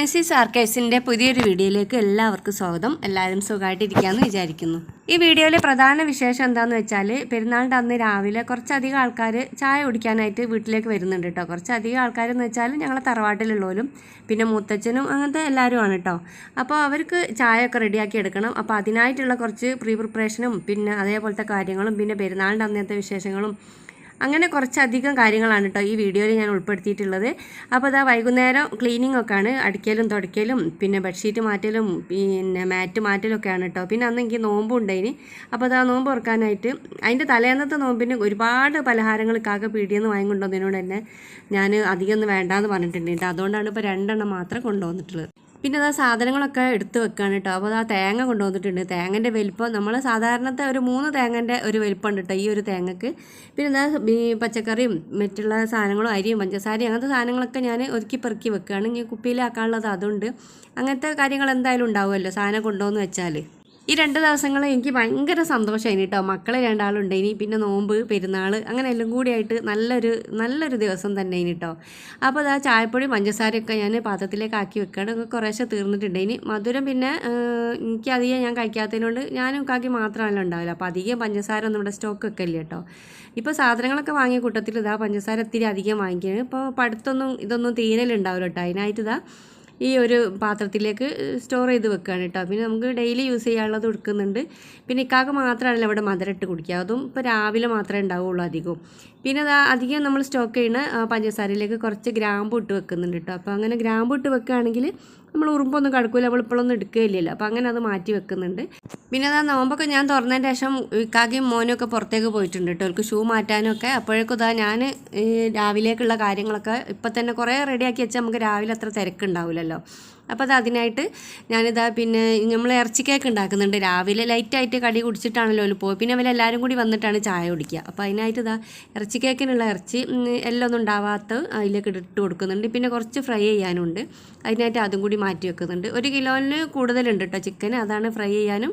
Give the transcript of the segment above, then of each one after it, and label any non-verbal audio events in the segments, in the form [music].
നസീസ് ആർക്കൈവ്സിന്റെ പുതിയൊരു വീഡിയോയിലേക്ക് എല്ലാവർക്കും സ്വാഗതം. എല്ലാവരും സുഖമായിട്ടിരിക്കാമെന്ന് വിചാരിക്കുന്നു. ഈ വീഡിയോയിലെ പ്രധാന വിശേഷം എന്താണെന്ന് വെച്ചാൽ പെരുന്നാളിന്റെ അന്ന് രാവിലെ കുറച്ചധികം ആൾക്കാർ ചായ കുടിക്കാനായിട്ട് വീട്ടിലേക്ക് വരുന്നുണ്ട് കേട്ടോ കുറച്ചധികം ആൾക്കാരെന്ന് വെച്ചാൽ ഞങ്ങളെ തറവാട്ടിലുള്ളവരും പിന്നെ മുത്തച്ഛനും അങ്ങനത്തെ എല്ലാവരുമാണ് കേട്ടോ അപ്പോൾ അവർക്ക് ചായയൊക്കെ റെഡിയാക്കി എടുക്കണം. അപ്പോൾ അതിനായിട്ടുള്ള കുറച്ച് പ്രീ പ്രിപ്പറേഷനും പിന്നെ അതേപോലത്തെ കാര്യങ്ങളും പിന്നെ പെരുന്നാളിന്റെ അന്നത്തെ വിശേഷങ്ങളും അങ്ങനെ കുറച്ചധികം കാര്യങ്ങളാണ് കേട്ടോ ഈ വീഡിയോയിൽ ഞാൻ ഉൾപ്പെടുത്തിയിട്ടുള്ളത്. അപ്പോൾ അതാ വൈകുന്നേരം ക്ലീനിങ് ഒക്കെയാണ്. അടിക്കലും തുടയ്ക്കലും പിന്നെ ബെഡ്ഷീറ്റ് മാറ്റലും പിന്നെ മാറ്റ് മാറ്റലും ഒക്കെയാണ് കേട്ടോ പിന്നെ അന്ന് എനിക്ക് നോമ്പും ഉണ്ടായിന്. അപ്പോൾ അതാ നോമ്പ് ഓർക്കാനായിട്ട് അതിന്റെ തലേന്നത്തെ നോമ്പിന് ഒരുപാട് പലഹാരങ്ങൾ കാക്ക പീടിയെന്ന് വാങ്ങിക്കൊണ്ടുവന്നതിനോട് തന്നെ ഞാൻ അധികം ഒന്നും വേണ്ടാന്ന് പറഞ്ഞിട്ടുണ്ട് അതുകൊണ്ടാണ് ഇപ്പോൾ രണ്ടെണ്ണം മാത്രം കൊണ്ടുവന്നിട്ടുള്ളത്. പിന്നെ അതാ സാധനങ്ങളൊക്കെ എടുത്ത് വെക്കാൻ കേട്ടോ അപ്പോൾ ആ തേങ്ങ കൊണ്ടുവന്നിട്ടുണ്ട്. തേങ്ങന്റെ വലിപ്പം നമ്മൾ സാധാരണത്തെ ഒരു മൂന്ന് തേങ്ങന്റെ ഒരു വലിപ്പമുണ്ട് കേട്ടോ ഈ ഒരു തേങ്ങക്ക്. പിന്നെ എന്താ പച്ചക്കറിയും മറ്റുള്ള സാധനങ്ങളും അരിയും പഞ്ചസാരയും അങ്ങനത്തെ സാധനങ്ങളൊക്കെ ഞാൻ ഒരുക്കി പെറുക്കി വെക്കുകയാണ് ഇനി കുപ്പിയിലാക്കാനുള്ളത് അതുണ്ട്. അങ്ങനത്തെ കാര്യങ്ങൾ എന്തായാലും ഉണ്ടാവുമല്ലോ സാധനം കൊണ്ടുവന്ന് വെച്ചാൽ ഈ രണ്ട് ദിവസങ്ങൾ എനിക്ക് ഭയങ്കര സന്തോഷമായിരുന്നു കേട്ടോ മക്കളെ രണ്ടാളുണ്ട് ഇനി പിന്നെ നോമ്പ് പെരുന്നാൾ അങ്ങനെ എല്ലാം കൂടിയായിട്ട് നല്ലൊരു നല്ലൊരു ദിവസം തന്നെ ഇനി കേട്ടോ അപ്പോൾ അതാ ചായപ്പൊടി പഞ്ചസാരയൊക്കെ ഞാൻ പാത്രത്തിലേക്ക് ആക്കി വെക്കുകയാണ് കുറേശ്ശെ തീർന്നിട്ടുണ്ട്. ഇനി മധുരം പിന്നെ എനിക്ക് അധികം ഞാൻ കഴിക്കാത്തതിനോട് ഞാനും കാക്കി മാത്രമല്ല ഉണ്ടാവില്ല അപ്പോൾ അധികം പഞ്ചസാര ഒന്നും ഇവിടെ സ്റ്റോക്ക് ഒക്കെ ഇല്ല കേട്ടോ ഇപ്പോൾ സാധനങ്ങളൊക്കെ വാങ്ങിയ കൂട്ടത്തിൽ ഇതാ പഞ്ചസാര ഇത്തിരി അധികം വാങ്ങിക്കുകയാണ് ഇപ്പോൾ പഠിത്തമൊന്നും ഇതൊന്നും തീരലുണ്ടാവില്ല കേട്ടോ അതിനായിട്ട് ഇതാ ഈ ഒരു പാത്രത്തിലേക്ക് സ്റ്റോർ ചെയ്ത് വെക്കുകയാണ് കേട്ടോ. പിന്നെ നമുക്ക് ഡെയിലി യൂസ് ചെയ്യാനുള്ളത് കൊടുക്കുന്നുണ്ട് പിന്നെ ഇക്കാക്ക് മാത്രമാണല്ലോ ഇവിടെ മധുരം ഇട്ട് കുടിക്കുക. അതും ഇപ്പോൾ രാവിലെ മാത്രമേ ഉണ്ടാവുള്ളൂ അധികവും. പിന്നെ അതാ അധികം നമ്മൾ സ്റ്റോക്ക് ചെയ്യുന്ന പഞ്ചസാരയിലേക്ക് കുറച്ച് ഗ്രാമ്പു ഇട്ട് വെക്കുന്നുണ്ട് കേട്ടോ. അപ്പോൾ അങ്ങനെ ഗ്രാമ്പു ഇട്ട് വെക്കുകയാണെങ്കിൽ നമ്മൾ ഉറുമ്പൊന്നും കടക്കൂല ഇപ്പോഴൊന്നും എടുക്കുകയില്ലല്ലോ. അപ്പോൾ അങ്ങനെ അത് മാറ്റി വെക്കുന്നുണ്ട്. പിന്നെ അതാ നോമ്പൊക്കെ ഞാൻ തുറന്നതിന് ശേഷം ഇക്കാക്കിയും മോനും ഒക്കെ പുറത്തേക്ക് പോയിട്ടുണ്ട് കേട്ടോ. അവർക്ക് ഷൂ മാറ്റാനൊക്കെ. അപ്പോഴേക്കും ഇതാ ഞാൻ രാവിലേക്കുള്ള കാര്യങ്ങളൊക്കെ ഇപ്പം തന്നെ കുറേ റെഡിയാക്കി വെച്ചാൽ നമുക്ക് രാവിലെ അത്ര തിരക്കുണ്ടാവില്ലല്ലോ അപ്പോൾ അത് അതിനായിട്ട് ഞാനിതാ പിന്നെ നമ്മൾ ഇറച്ചി കേക്ക് ഉണ്ടാക്കുന്നുണ്ട്. രാവിലെ ലൈറ്റായിട്ട് കടി കുടിച്ചിട്ടാണല്ലോ പോയി പിന്നെ അവരെല്ലാവരും കൂടി വന്നിട്ടാണ് ചായ കുടിക്കുക. അപ്പോൾ അതിനായിട്ട് ഇതാ ഇറച്ചി കേക്കിനുള്ള ഇറച്ചി എല്ലാം ഒന്നും ഉണ്ടാവാത്ത അതിലേക്ക് ഇട്ട് കൊടുക്കുന്നുണ്ട്. പിന്നെ കുറച്ച് ഫ്രൈ ചെയ്യാനുണ്ട്. അതിനായിട്ട് അതും കൂടി മാറ്റി വെക്കുന്നുണ്ട്. ഒരു കിലോന് കൂടുതലുണ്ട് കേട്ടോ ചിക്കൻ അതാണ് ഫ്രൈ ചെയ്യാനും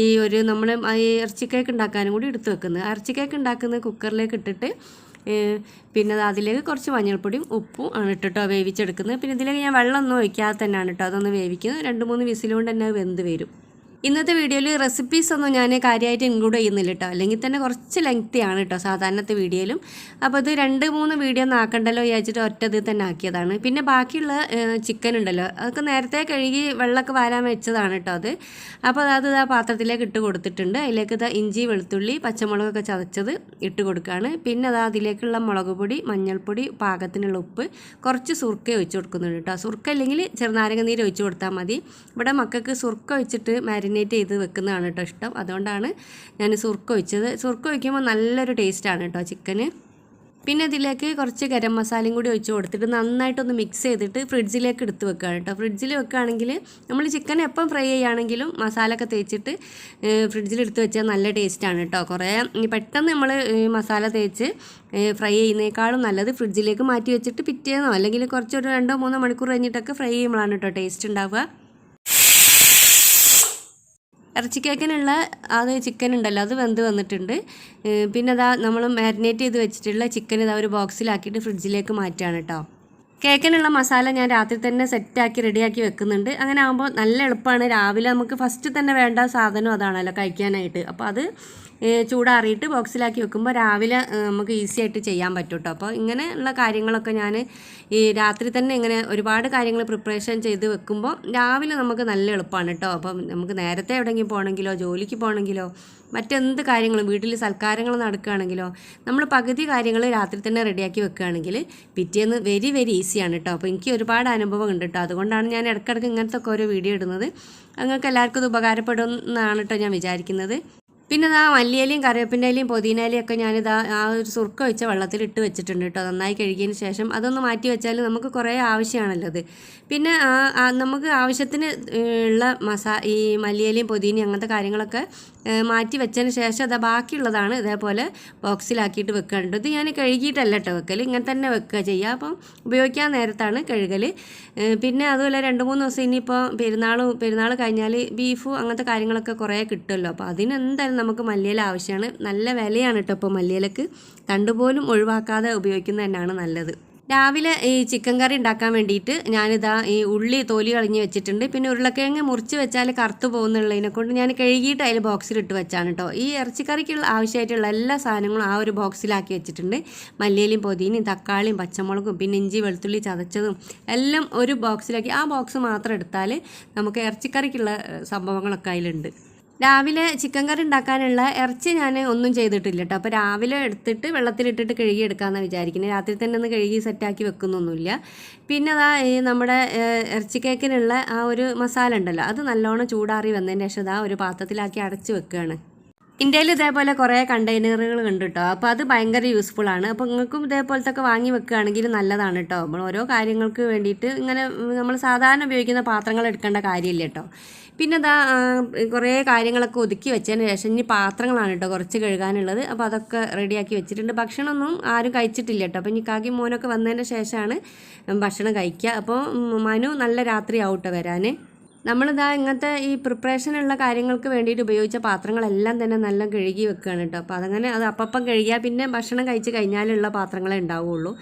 ഈ ഒരു നമ്മൾ ഈ ഇറച്ചി കേക്ക് ഉണ്ടാക്കാനും കൂടി എടുത്ത് വെക്കുന്നത്. ഇറച്ചിക്കേക്ക് ഉണ്ടാക്കുന്നത് കുക്കറിലേക്ക് ഇട്ടിട്ട് പിന്നെ അതിലേക്ക് കുറച്ച് മഞ്ഞൾപ്പൊടിയും ഉപ്പും ആണ് ഇട്ടിട്ടോ വേവിച്ചെടുക്കുന്നത്. പിന്നെ ഇതിലേക്ക് ഞാൻ വെള്ളമൊന്നും ഒഴിക്കാതെ തന്നെയാണ് കേട്ടോ അതൊന്ന് വേവിക്കുന്നത്. രണ്ട് മൂന്ന് വിസിലുകൊണ്ട് തന്നെ വെന്ത് വരും. ഇന്നത്തെ വീഡിയോയിൽ റെസിപ്പീസ് ഒന്നും ഞാൻ കാര്യമായിട്ട് ഇൻക്ലൂഡ് ചെയ്യുന്നില്ല കേട്ടോ അല്ലെങ്കിൽ തന്നെ കുറച്ച് ലെങ്തി ആണ് കേട്ടോ സാധാരണത്തെ വീഡിയോയിലും. അപ്പോൾ ഇത് രണ്ട് മൂന്ന് വീഡിയോ ഒന്നും ആക്കണ്ടല്ലോ വിചാരിച്ചിട്ട് ഒറ്റ ഇതിൽ തന്നെ ആക്കിയതാണ്. പിന്നെ ബാക്കിയുള്ള ചിക്കൻ ഉണ്ടല്ലോ. അതൊക്കെ നേരത്തെ കഴുകി വെള്ളമൊക്കെ വാരാൻ വെച്ചതാണ് കേട്ടോ അത്. അപ്പോൾ അത് ആ പാത്രത്തിലേക്ക് ഇട്ട് കൊടുത്തിട്ടുണ്ട്. അതിലേക്ക് ഇതാ ഇഞ്ചി വെളുത്തുള്ളി പച്ചമുളകൊക്കെ ചതച്ചത് ഇട്ട് കൊടുക്കുകയാണ്. പിന്നെ അതാ അതിലേക്കുള്ള മുളക് പൊടി മഞ്ഞൾപ്പൊടി പാകത്തിനുള്ള ഉപ്പ് കുറച്ച് സുർക്ക ഒഴിച്ച് കൊടുക്കുന്നുണ്ട് കേട്ടോ സുർക്ക അല്ലെങ്കിൽ ചെറുനാരങ്ങ നീര് ഒഴിച്ച് കൊടുത്താൽ മതി. ഇവിടെ മക്കൾക്ക് സുർക്ക ഒഴിച്ചിട്ട് മാരിനേറ്റ് ചെയ്ത് വെക്കുന്നതാണ് കേട്ടോ ഇഷ്ടം. അതുകൊണ്ടാണ് ഞാൻ സുർക്ക ഒഴിച്ചത്. സുർക്ക ഒഴിക്കുമ്പോൾ നല്ലൊരു ടേസ്റ്റാണ് കേട്ടോ ചിക്കന് പിന്നെ ഇതിലേക്ക് കുറച്ച് ഗരം മസാലയും കൂടി ഒഴിച്ച് കൊടുത്തിട്ട് നന്നായിട്ടൊന്ന് മിക്സ് ചെയ്തിട്ട് ഫ്രിഡ്ജിലേക്ക് എടുത്ത് വെക്കുകയാണ് കേട്ടോ. ഫ്രിഡ്ജിൽ വെക്കുകയാണെങ്കിൽ നമ്മൾ ചിക്കൻ എപ്പം ഫ്രൈ ചെയ്യുകയാണെങ്കിലും മസാല ഒക്കെ തേച്ചിട്ട് ഫ്രിഡ്ജിൽ എടുത്ത് വെച്ചാൽ നല്ല ടേസ്റ്റാണ് കേട്ടോ. കുറേ പെട്ടെന്ന് നമ്മൾ മസാല തേച്ച് ഫ്രൈ ചെയ്യുന്നേക്കാളും നല്ലത് ഫ്രിഡ്ജിലേക്ക് മാറ്റി വെച്ചിട്ട് പിറ്റേന്നോ അല്ലെങ്കിൽ കുറച്ചൊരു രണ്ടോ മൂന്നോ മണിക്കൂർ കഴിഞ്ഞിട്ടൊക്കെ ഫ്രൈ ചെയ്യുമ്പോഴാണ് കേട്ടോ ടേസ്റ്റ് ഉണ്ടാവുക. ഇറച്ചി കേക്കിനുള്ള അത് ചിക്കൻ ഉണ്ടല്ലോ അത് വെന്ത് വന്നിട്ടുണ്ട്. പിന്നെ അതാ നമ്മൾ മാരിനേറ്റ് ചെയ്ത് വെച്ചിട്ടുള്ള ചിക്കൻ ഇതാ ഒരു ബോക്സിലാക്കിയിട്ട് ഫ്രിഡ്ജിലേക്ക് മാറ്റുകയാണ് കേട്ടോ കേക്കിനുള്ള മസാല ഞാൻ രാത്രി തന്നെ സെറ്റാക്കി റെഡിയാക്കി വെക്കുന്നുണ്ട്. അങ്ങനെ ആകുമ്പോൾ നല്ല എളുപ്പമാണ് രാവിലെ നമുക്ക് ഫസ്റ്റ് തന്നെ വേണ്ട സാധനം അതാണല്ലോ കഴിക്കാനായിട്ട്. അപ്പോൾ അത് ചൂടാറിയിട്ട് ബോക്സിലാക്കി വെക്കുമ്പോൾ രാവിലെ നമുക്ക് ഈസി ആയിട്ട് ചെയ്യാൻ പറ്റും കേട്ടോ അപ്പോൾ ഇങ്ങനെയുള്ള കാര്യങ്ങളൊക്കെ ഞാൻ ഈ രാത്രി തന്നെ ഇങ്ങനെ ഒരുപാട് കാര്യങ്ങൾ പ്രിപ്പറേഷൻ ചെയ്ത് വെക്കുമ്പോൾ രാവിലെ നമുക്ക് നല്ല എളുപ്പമാണ് കേട്ടോ അപ്പം നമുക്ക് നേരത്തെ എവിടെയെങ്കിലും പോകണമെങ്കിലോ ജോലിക്ക് പോകണമെങ്കിലോ മറ്റെന്ത് കാര്യങ്ങളും വീട്ടിൽ സൽക്കാരങ്ങൾ നടക്കുകയാണെങ്കിലോ നമ്മൾ പകുതി കാര്യങ്ങൾ രാത്രി തന്നെ റെഡിയാക്കി വെക്കുകയാണെങ്കിൽ പിറ്റേന്ന് വെരി വെരി ഈസിയാണ് കേട്ടോ അപ്പോൾ എനിക്ക് ഒരുപാട് അനുഭവം ഉണ്ട് കേട്ടോ അതുകൊണ്ടാണ് ഞാൻ ഇടയ്ക്കിടയ്ക്ക് ഇങ്ങനത്തെ ഒക്കെ ഓരോ വീഡിയോ ഇടുന്നത്. നിങ്ങൾക്ക് എല്ലാവർക്കും ഇത് ഉപകാരപ്പെടും എന്നാണ് കേട്ടോ ഞാൻ വിചാരിക്കുന്നത്. പിന്നെ ആ മല്ലിയിലയും കറിവേപ്പിന്റെ ഇലയും പുതിന ഇലയും ഒക്കെ ഞാനിതാ ആ ഒരു സുർക്ക വെച്ച വെള്ളത്തിൽ ഇട്ട് വെച്ചിട്ടുണ്ട് കേട്ടോ. നന്നായി കഴുകിയതിന് ശേഷം അതൊന്ന് മാറ്റി വെച്ചാൽ നമുക്ക് കുറേ ആവശ്യമാണല്ലോ അത് പിന്നെ നമുക്ക് ആവശ്യത്തിന് ഉള്ള മസാ ഈ മല്ലിയിലയും പുതിനയും അങ്ങനത്തെ കാര്യങ്ങളൊക്കെ മാറ്റി വെച്ചതിന് ശേഷം അത് ബാക്കിയുള്ളതാണ് ഇതേപോലെ ബോക്സിലാക്കിയിട്ട് വെക്കേണ്ടത് ഞാൻ കഴുകിയിട്ടല്ല കേട്ടോ വെക്കൽ ഇങ്ങനെ തന്നെ വെക്കുക ചെയ്യുക അപ്പം ഉപയോഗിക്കാൻ നേരത്താണ് കഴുകൽ പിന്നെ അതുപോലെ രണ്ട് മൂന്ന് ദിവസം ഇനിയിപ്പോൾ പെരുന്നാളും പെരുന്നാൾ കഴിഞ്ഞാൽ ബീഫ് അങ്ങനത്തെ കാര്യങ്ങളൊക്കെ കുറേ കിട്ടുമല്ലോ. അപ്പോൾ അതിന് എന്തായാലും നമുക്ക് മല്ലിയില ആവശ്യമാണ്. നല്ല വിലയാണ് കേട്ടോ ഇപ്പോൾ മല്ലിയിലക്ക്. തണ്ടുപോലും ഒഴിവാക്കാതെ ഉപയോഗിക്കുന്നത് തന്നെയാണ് നല്ലത്. രാവിലെ ഈ ചിക്കൻ കറി ഉണ്ടാക്കാൻ വേണ്ടിയിട്ട് ഞാനിതാ ഈ ഉള്ളി തോലി കളഞ്ഞ് വെച്ചിട്ടുണ്ട്. പിന്നെ ഉരുളക്കിഴങ്ങ് മുറിച്ച് വെച്ചാൽ കറുത്ത് പോകുന്നുള്ളതിനെ കൊണ്ട് ഞാൻ കഴുകിയിട്ട് അതിൽ ബോക്സിലിട്ട് വെച്ചാണ് കേട്ടോ ഈ ഇറച്ചിക്കറിക്കുള്ള ആവശ്യമായിട്ടുള്ള എല്ലാ സാധനങ്ങളും ആ ഒരു ബോക്സിലാക്കി വെച്ചിട്ടുണ്ട്. മല്ലിയിലും പൊതിനയും തക്കാളിയും പച്ചമുളകും പിന്നെ ഇഞ്ചി വെളുത്തുള്ളി ചതച്ചതും എല്ലാം ഒരു ബോക്സിലാക്കി ആ ബോക്സ് മാത്രം എടുത്താൽ നമുക്ക് ഇറച്ചിക്കറിക്കുള്ള സംഭവങ്ങളൊക്കെ അതിലുണ്ട്. രാവിലെ ചിക്കൻ കറി ഉണ്ടാക്കാനുള്ള ഇറച്ചി ഞാൻ ഒന്നും ചെയ്തിട്ടില്ല കേട്ടോ അപ്പോൾ രാവിലെ എടുത്തിട്ട് വെള്ളത്തിലിട്ടിട്ട് കഴുകി എടുക്കാമെന്നാണ് വിചാരിക്കുന്നത് രാത്രി തന്നെ ഒന്ന് കഴുകി സെറ്റാക്കി വെക്കുന്നൊന്നുമില്ല. പിന്നെ അതാ ഈ നമ്മുടെ ഇറച്ചി കേക്കിനുള്ള ആ ഒരു മസാല ഉണ്ടല്ലോ അത് നല്ലോണം ചൂടാറി വന്നതിന് ശേഷം അതാ ഒരു പാത്രത്തിലാക്കി അടച്ച് വെക്കുകയാണ് ഇന്ത്യയിൽ ഇതേപോലെ കുറേ കണ്ടെയ്നറുകൾ ഉണ്ട് കേട്ടോ അപ്പോൾ അത് ഭയങ്കര യൂസ്ഫുൾ ആണ്. അപ്പോൾ നിങ്ങൾക്കും ഇതേപോലത്തെ ഒക്കെ വാങ്ങി വെക്കുകയാണെങ്കിൽ നല്ലതാണ് കേട്ടോ നമ്മൾ ഓരോ കാര്യങ്ങൾക്ക് വേണ്ടിയിട്ട് ഇങ്ങനെ നമ്മൾ സാധാരണ ഉപയോഗിക്കുന്ന പാത്രങ്ങൾ എടുക്കേണ്ട കാര്യമില്ല കേട്ടോ പിന്നെ അതാ കുറേ കാര്യങ്ങളൊക്കെ ഒതുക്കി വെച്ചതിന് ശേഷം ഇനി പാത്രങ്ങളാണ് കേട്ടോ കുറച്ച് കഴുകാനുള്ളത്. അപ്പോൾ അതൊക്കെ റെഡിയാക്കി വെച്ചിട്ടുണ്ട്. ഭക്ഷണമൊന്നും ആരും കഴിച്ചിട്ടില്ല കേട്ടോ. അപ്പോൾ ഇനി കാക്കി മോനൊക്കെ വന്നതിന് ശേഷമാണ് ഭക്ഷണം കഴിക്കുക. അപ്പോൾ മനു നല്ല രാത്രിയാവും കേട്ടോ വരാൻ നമ്മളിതാ ഇങ്ങനത്തെ ഈ പ്രിപ്പറേഷനുള്ള കാര്യങ്ങൾക്ക് വേണ്ടിയിട്ട് ഉപയോഗിച്ച പാത്രങ്ങളെല്ലാം തന്നെ നല്ല കഴുകി വെക്കുകയാണ് കേട്ടോ. അപ്പോൾ അതങ്ങനെ അത് അപ്പം കഴുകിയാൽ പിന്നെ ഭക്ഷണം കഴിച്ച് കഴിഞ്ഞാലുള്ള പാത്രങ്ങളെ ഉണ്ടാവുകയുള്ളൂ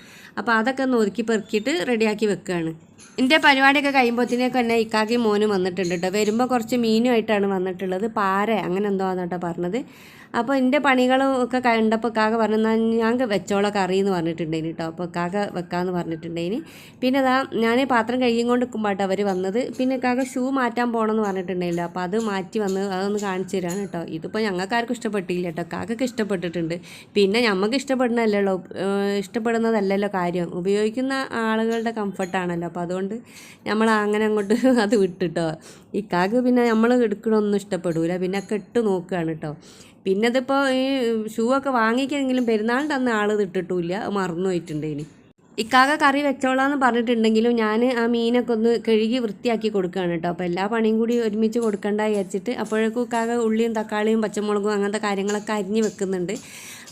അപ്പോൾ അതൊക്കെ ഒന്ന് ഒതുക്കി പെറുക്കിയിട്ട് റെഡിയാക്കി വെക്കുകയാണ്. എന്റെ പരിപാടിയൊക്കെ കഴിയുമ്പോഴത്തേക്ക് തന്നെ ഇക്കാക്കി മോനും വന്നിട്ടുണ്ട് കേട്ടോ. വരുമ്പോൾ കുറച്ച് മീനുമായിട്ടാണ് വന്നിട്ടുള്ളത്. പാര അങ്ങനെ എന്തോ ആണ് പറഞ്ഞത്. അപ്പോൾ എന്റെ പണികളും ഒക്കെ കണ്ടപ്പോൾ കാക്ക പറഞ്ഞു ഞാൻ ഞങ്ങൾക്ക് വെച്ചോളെ കറി എന്ന് പറഞ്ഞിട്ടുണ്ടേനി കേട്ടോ അപ്പോൾ കാക്ക വെക്കാമെന്ന് പറഞ്ഞിട്ടുണ്ടേനി. പിന്നെ അതാ ഞാൻ പാത്രം കഴിയും കൊണ്ട് നിൽക്കുമ്പോട്ടോ അവർ വന്നത്. പിന്നെ കാക്ക ഷൂ മാറ്റാൻ പോകണമെന്ന് പറഞ്ഞിട്ടുണ്ടായില്ല അപ്പോൾ അത് മാറ്റി വന്ന് അതൊന്ന് കാണിച്ചു തരാണ് കേട്ടോ ഇതിപ്പോൾ ഞങ്ങൾക്കാർക്കും ഇഷ്ടപ്പെട്ടില്ല കേട്ടോ കാക്കക്ക് ഇഷ്ടപ്പെട്ടിട്ടുണ്ട്. പിന്നെ നമുക്ക് ഇഷ്ടപ്പെടുന്നതല്ലല്ലോ ഇഷ്ടപ്പെടുന്നതല്ലല്ലോ കാര്യം. ഉപയോഗിക്കുന്ന ആളുകളുടെ കംഫർട്ടാണല്ലോ. അപ്പോൾ അതുകൊണ്ട് നമ്മൾ അങ്ങനെ അങ്ങോട്ട് [laughs] അത് വിട്ടിട്ടോ ഈ കാക്ക് പിന്നെ നമ്മൾ എടുക്കണമൊന്നും ഇഷ്ടപ്പെടൂല. പിന്നെ കെട്ട് നോക്കുകയാണ് കേട്ടോ പിന്നെ ഈ ഷൂ ഒക്കെ വാങ്ങിക്കെങ്കിലും പെരുന്നാളിന്റെ അന്ന് ആൾ ഇട്ടിട്ടില്ല. മറന്നു പോയിട്ടുണ്ട് ഇനി. ഇക്കാക കറി വെച്ചോളാന്ന് പറഞ്ഞിട്ടുണ്ടെങ്കിലും ഞാൻ ആ മീനൊക്കെ ഒന്ന് കഴുകി വൃത്തിയാക്കി കൊടുക്കുകയാണ് കേട്ടോ. അപ്പോൾ എല്ലാ പണിയും കൂടി ഒരുമിച്ച് കൊടുക്കണ്ട വിചാരിച്ചിട്ട് അപ്പോഴേക്കും ഇക്കാക ഉള്ളിയും തക്കാളിയും പച്ചമുളകും അങ്ങനത്തെ കാര്യങ്ങളൊക്കെ അരിഞ്ഞ് വെക്കുന്നുണ്ട്.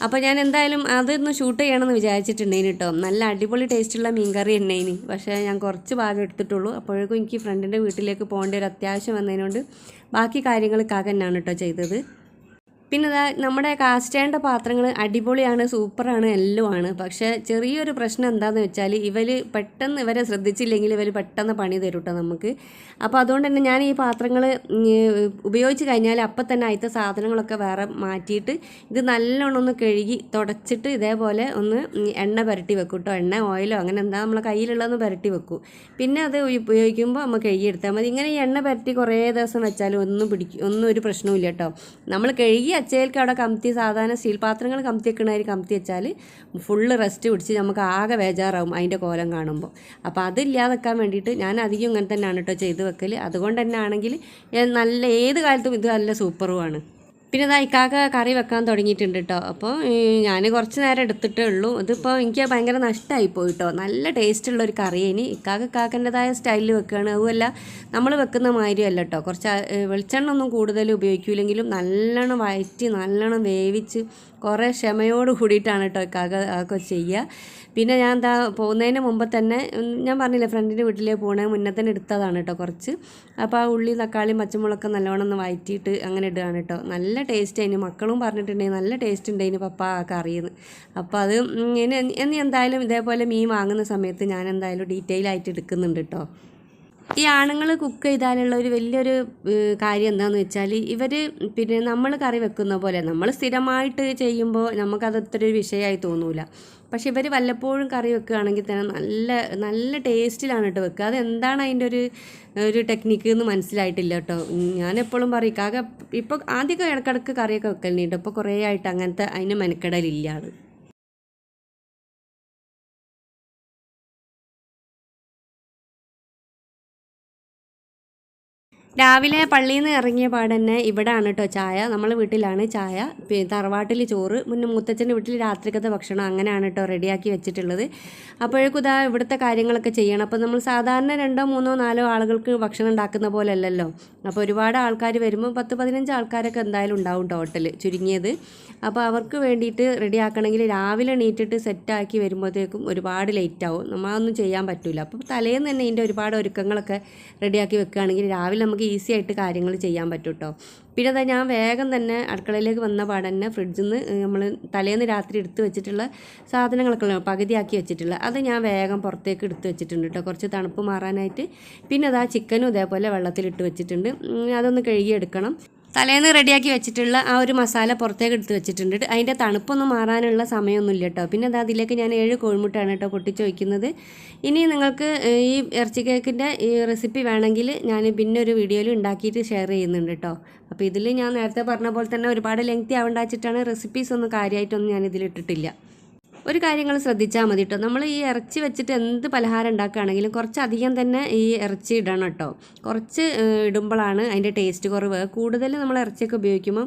അപ്പോൾ ഞാൻ എന്തായാലും അതൊന്ന് ഷൂട്ട് ചെയ്യണമെന്ന് വിചാരിച്ചിട്ടുണ്ടേനി കേട്ടോ. നല്ല അടിപൊളി ടേസ്റ്റുള്ള മീൻകറി ഇനി പക്ഷേ ഞാൻ കുറച്ച് ഭാഗം എടുത്തിട്ടുള്ളൂ. അപ്പോഴേക്കും എനിക്ക് ഫ്രണ്ടിന്റെ വീട്ടിലേക്ക് പോകേണ്ട ഒരു അത്യാവശ്യം വന്നതിനോണ്ട് ബാക്കി കാര്യങ്ങൾ കാക്ക തന്നെയാണ് കേട്ടോ ചെയ്തത്. പിന്നെ ഇതാ നമ്മുടെ കാസ്റ്റേണ്ട പാത്രങ്ങൾ അടിപൊളിയാണ് സൂപ്പറാണ് എല്ലാമാണ്. പക്ഷേ ചെറിയൊരു പ്രശ്നം എന്താണെന്ന് വെച്ചാൽ ഇവർ പെട്ടെന്ന് ഇവരെ ശ്രദ്ധിച്ചില്ലെങ്കിൽ ഇവർ പെട്ടെന്ന് പണി തരും കേട്ടോ നമുക്ക്. അപ്പോൾ അതുകൊണ്ട് തന്നെ ഞാൻ ഈ പാത്രങ്ങൾ ഉപയോഗിച്ച് കഴിഞ്ഞാൽ അപ്പം തന്നെ അതിന്റെ സാധനങ്ങളൊക്കെ വേറെ മാറ്റിയിട്ട് ഇത് നല്ലോണം ഒന്ന് കഴുകി തുടച്ചിട്ട് ഇതേപോലെ ഒന്ന് എണ്ണ പുരട്ടി വെക്കും കേട്ടോ എണ്ണ ഓയിലോ അങ്ങനെ എന്താ നമ്മളെ കയ്യിലുള്ളതൊന്ന് പുരട്ടി വെക്കും. പിന്നെ അത് ഉപയോഗിക്കുമ്പോൾ നമ്മൾ കഴുകിയെടുത്താൽ മതി. ഇങ്ങനെ ഈ എണ്ണ പുരട്ടി കുറേ ദിവസം വെച്ചാലും ഒന്നും പിടിക്കും ഒന്നും ഒരു പ്രശ്നവുമില്ല കേട്ടോ നമ്മൾ കഴുകി അച്ചയിലേക്ക് അവിടെ കമത്തി സാധാരണ സ്റ്റീൽ പാത്രങ്ങൾ കമത്തി വെക്കണമാതിരി കമത്തി വെച്ചാൽ ഫുള്ള് റെസ്റ്റ് പിടിച്ച് നമുക്ക് ആകെ ബേജാറാവും അതിന്റെ കോലം കാണുമ്പോൾ അപ്പോൾ അതില്ലാതെക്കാൻ വേണ്ടിയിട്ട് ഞാൻ അധികം ഇങ്ങനെ തന്നെയാണ് കേട്ടോ ചെയ്ത് വെക്കൽ അതുകൊണ്ട് തന്നെ ആണെങ്കിൽ നല്ല ഏത് കാലത്തും ഇത് നല്ല സൂപ്പറുമാണ് പിന്നെ ഇതാ കറി വെക്കാൻ തുടങ്ങിയിട്ടുണ്ട് കേട്ടോ അപ്പോൾ ഞാൻ കുറച്ച് നേരം എടുത്തിട്ടേ ഉള്ളൂ. ഇതിപ്പോൾ എനിക്ക് ഭയങ്കര നഷ്ടമായി പോയി കേട്ടോ നല്ല ടേസ്റ്റുള്ള ഒരു കറി ഇനി. ഇക്കാക്ക കാക്കന്റെതായ സ്റ്റൈലിൽ വെക്കുകയാണ് അതുമല്ല നമ്മൾ വെക്കുന്ന മാതിരിയല്ല കേട്ടോ കുറച്ച് വെളിച്ചെണ്ണ ഒന്നും കൂടുതൽ ഉപയോഗിക്കില്ലെങ്കിലും നല്ലോണം വയറ്റി നല്ലോണം വേവിച്ച് കുറേ ക്ഷമയോട് കൂടിയിട്ടാണ് കേട്ടോ ഇക്കാക്ക ചെയ്യുക. പിന്നെ ഞാൻ എന്താ പോകുന്നതിന് മുമ്പ് തന്നെ ഞാൻ പറഞ്ഞില്ലേ ഫ്രണ്ടിന്റെ വീട്ടിലേക്ക് പോകണേ മുന്നേ തന്നെ എടുത്തതാണ് കേട്ടോ കുറച്ച്. അപ്പോൾ ആ ഉള്ളി തക്കാളി പച്ചമുളകൊക്കെ നല്ലവണ്ണം ഒന്ന് വഴറ്റിയിട്ട് അങ്ങനെ ഇടുകയാണ് കേട്ടോ നല്ല ടേസ്റ്റ് അതിന് മക്കളും പറഞ്ഞിട്ടുണ്ടെങ്കിൽ നല്ല ടേസ്റ്റ് ഉണ്ട് ഉണ്ടായിന് പപ്പ ആ കറിയെന്ന് അപ്പോൾ അത് ഇനി ഇനി എന്തായാലും ഇതേപോലെ മീൻ വാങ്ങുന്ന സമയത്ത് ഞാൻ എന്തായാലും ഡീറ്റെയിൽ ആയിട്ട് എടുക്കുന്നുണ്ട് കേട്ടോ ഈ ആണുങ്ങൾ കുക്ക് ചെയ്താലുള്ള ഒരു വലിയൊരു കാര്യം എന്താണെന്ന് വെച്ചാൽ ഇവർ പിന്നെ നമ്മൾ കറി വെക്കുന്ന പോലെ നമ്മൾ സ്ഥിരമായിട്ട് ചെയ്യുമ്പോൾ നമുക്കത് ഒരു വിഷയമായി തോന്നൂല. പക്ഷെ ഇവർ വല്ലപ്പോഴും കറി വെക്കുകയാണെങ്കിൽ തന്നെ നല്ല നല്ല ടേസ്റ്റിലാണ് കേട്ടോ വെക്കുക. അതെന്താണ് അതിന്റെ ഒരു ഒരു ടെക്നിക്ക് എന്ന് മനസ്സിലായിട്ടില്ല കേട്ടോ. എപ്പോഴും പറയും കാക ഇപ്പോൾ ആദ്യമൊക്കെ ഇടക്കിടക്ക് കറിയൊക്കെ വെക്കലുണ്ട് ഇപ്പോൾ കുറേ ആയിട്ട് അങ്ങനത്തെ അതിന് മെനക്കെടലില്ല. രാവിലെ പള്ളിയിൽ നിന്ന് ഇറങ്ങിയ പാടന്നെ ഇവിടെയാണ് കേട്ടോ ചായ. നമ്മളെ വീട്ടിലാണ് ചായ. തറവാട്ടിൽ ചോറ് മുന്നേ മൂത്തച്ഛന്റെ വീട്ടിൽ രാത്രിക്കത്തെ ഭക്ഷണം അങ്ങനെയാണ് കേട്ടോ റെഡിയാക്കി വെച്ചിട്ടുള്ളത്. അപ്പോഴേക്കും ഇതാ ഇവിടുത്തെ കാര്യങ്ങളൊക്കെ ചെയ്യണം. അപ്പോൾ നമ്മൾ സാധാരണ രണ്ടോ മൂന്നോ നാലോ ആളുകൾക്ക് ഭക്ഷണം ഉണ്ടാക്കുന്ന പോലെ അല്ലല്ലോ അപ്പോൾ ഒരുപാട് ആൾക്കാർ വരുമ്പോൾ പത്ത് പതിനഞ്ച് ആൾക്കാരൊക്കെ എന്തായാലും ഉണ്ടാവും ടോട്ടൽ ചുരുങ്ങിയത്. അപ്പോൾ അവർക്ക് വേണ്ടിയിട്ട് റെഡിയാക്കണമെങ്കിൽ രാവിലെ എണീറ്റിട്ട് സെറ്റാക്കി വരുമ്പോഴത്തേക്കും ഒരുപാട് ലേറ്റ് ആവും നമ്മളൊന്നും ചെയ്യാൻ പറ്റില്ല അപ്പോൾ തലേന്ന് തന്നെ ഇതിന്റെ ഒരുപാട് ഒരുക്കങ്ങളൊക്കെ റെഡിയാക്കി വെക്കുകയാണെങ്കിൽ രാവിലെ നമുക്ക് ഈസി ആയിട്ട് കാര്യങ്ങൾ ചെയ്യാൻ പറ്റും കേട്ടോ പിന്നെ അതാ ഞാൻ വേഗം തന്നെ അടുക്കളയിലേക്ക് വന്ന പാടെ തന്നെ ഫ്രിഡ്ജിൽ നിന്ന് നമ്മൾ തലേന്ന് രാത്രി എടുത്ത് വെച്ചിട്ടുള്ള സാധനങ്ങളൊക്കെ പകുതിയാക്കി വെച്ചിട്ടുള്ള അത് ഞാൻ വേഗം പുറത്തേക്ക് എടുത്ത് വെച്ചിട്ടുണ്ട് കേട്ടോ കുറച്ച് തണുപ്പ് മാറാനായിട്ട്. പിന്നെ അതാ ചിക്കനും ഇതേപോലെ വെള്ളത്തിലിട്ട് വെച്ചിട്ടുണ്ട്. അതൊന്ന് കഴുകിയെടുക്കണം. തലേന്ന് റെഡിയാക്കി വെച്ചിട്ടുള്ള ആ ഒരു മസാല പുറത്തേക്ക് എടുത്ത് വെച്ചിട്ടുണ്ട്. അതിന്റെ തണുപ്പൊന്നും മാറാനുള്ള സമയമൊന്നുമില്ല കേട്ടോ. പിന്നെ അത് അതിലേക്ക് ഞാൻ ഏഴ് കോഴിമുട്ടാണ് കേട്ടോ പൊട്ടിച്ച് വയ്ക്കുന്നത് ഇനി നിങ്ങൾക്ക് ഈ ഇറച്ചി കേക്കിന്റെ ഈ റെസിപ്പി വേണമെങ്കിൽ ഞാൻ പിന്നെ ഒരു വീഡിയോയിൽ ഉണ്ടാക്കിയിട്ട് ഷെയർ ചെയ്യുന്നുണ്ട് കേട്ടോ. അപ്പോൾ ഇതിൽ ഞാൻ നേരത്തെ പറഞ്ഞ പോലെ തന്നെ ഒരുപാട് ലെങ്തി ആവേണ്ട വെച്ചിട്ടാണ് റെസിപ്പീസ് ഒന്നും കാര്യമായിട്ടൊന്നും ഞാൻ ഇതിലിട്ടിട്ടില്ല. ഒരു കാര്യങ്ങൾ ശ്രദ്ധിച്ചാൽ മതി കേട്ടോ നമ്മൾ ഈ ഇറച്ചി വെച്ചിട്ട് എന്ത് പലഹാരം ഉണ്ടാക്കുകയാണെങ്കിലും കുറച്ചധികം തന്നെ ഈ ഇറച്ചി ഇടണം കേട്ടോ കുറച്ച് ഇടുമ്പോഴാണ് അതിന്റെ ടേസ്റ്റ് കുറവ്. കൂടുതൽ നമ്മൾ ഇറച്ചിയൊക്കെ ഉപയോഗിക്കുമ്പോൾ